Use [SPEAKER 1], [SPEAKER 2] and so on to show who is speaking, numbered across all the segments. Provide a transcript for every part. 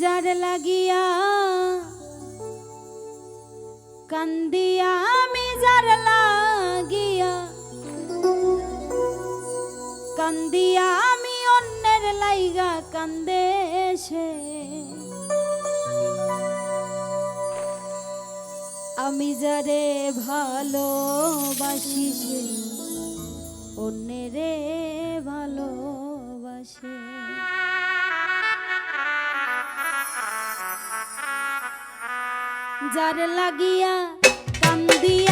[SPEAKER 1] যার লাগিয়া কান্দিয়া আমি যার লাগিয়া কান্দিয়া আমি অন্যের লাইগা কান্দে সে আমি যারে ভালোবাসি সে অন্যেরে ভালোবাসে। যার লাগিয়া কান্দিয়া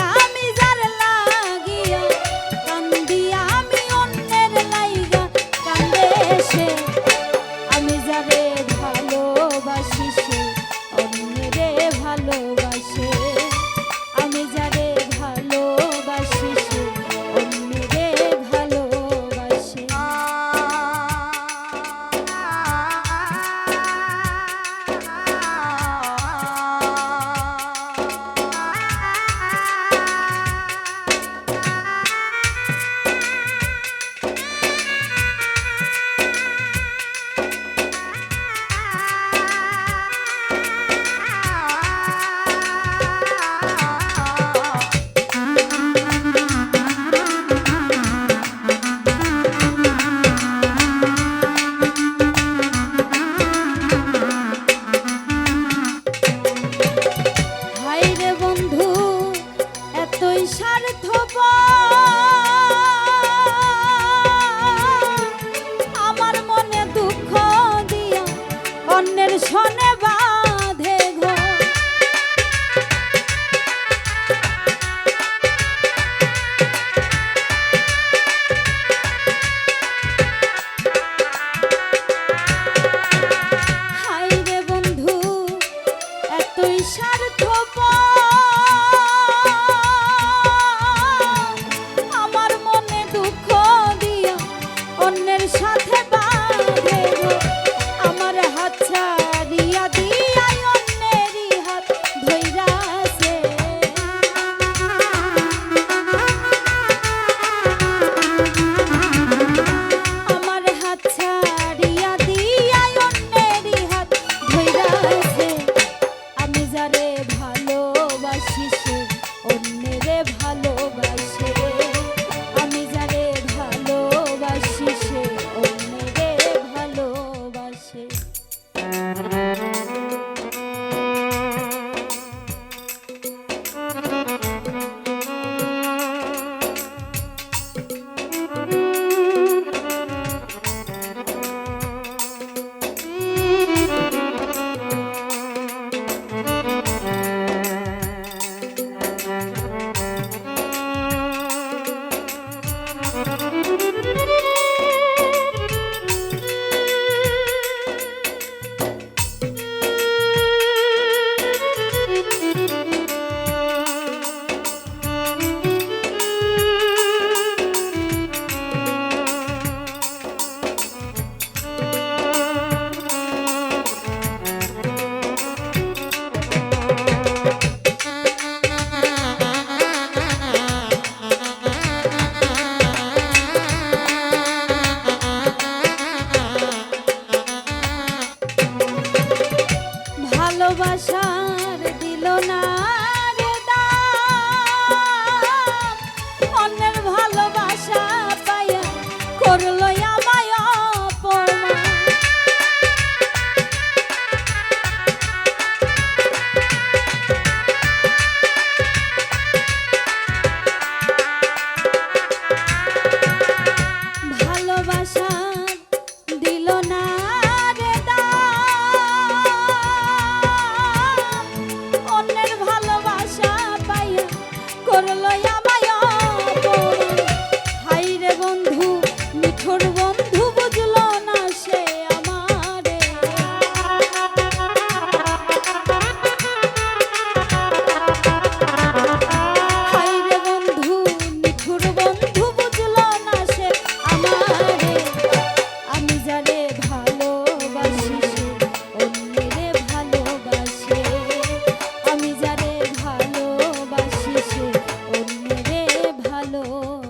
[SPEAKER 1] ভালো হলো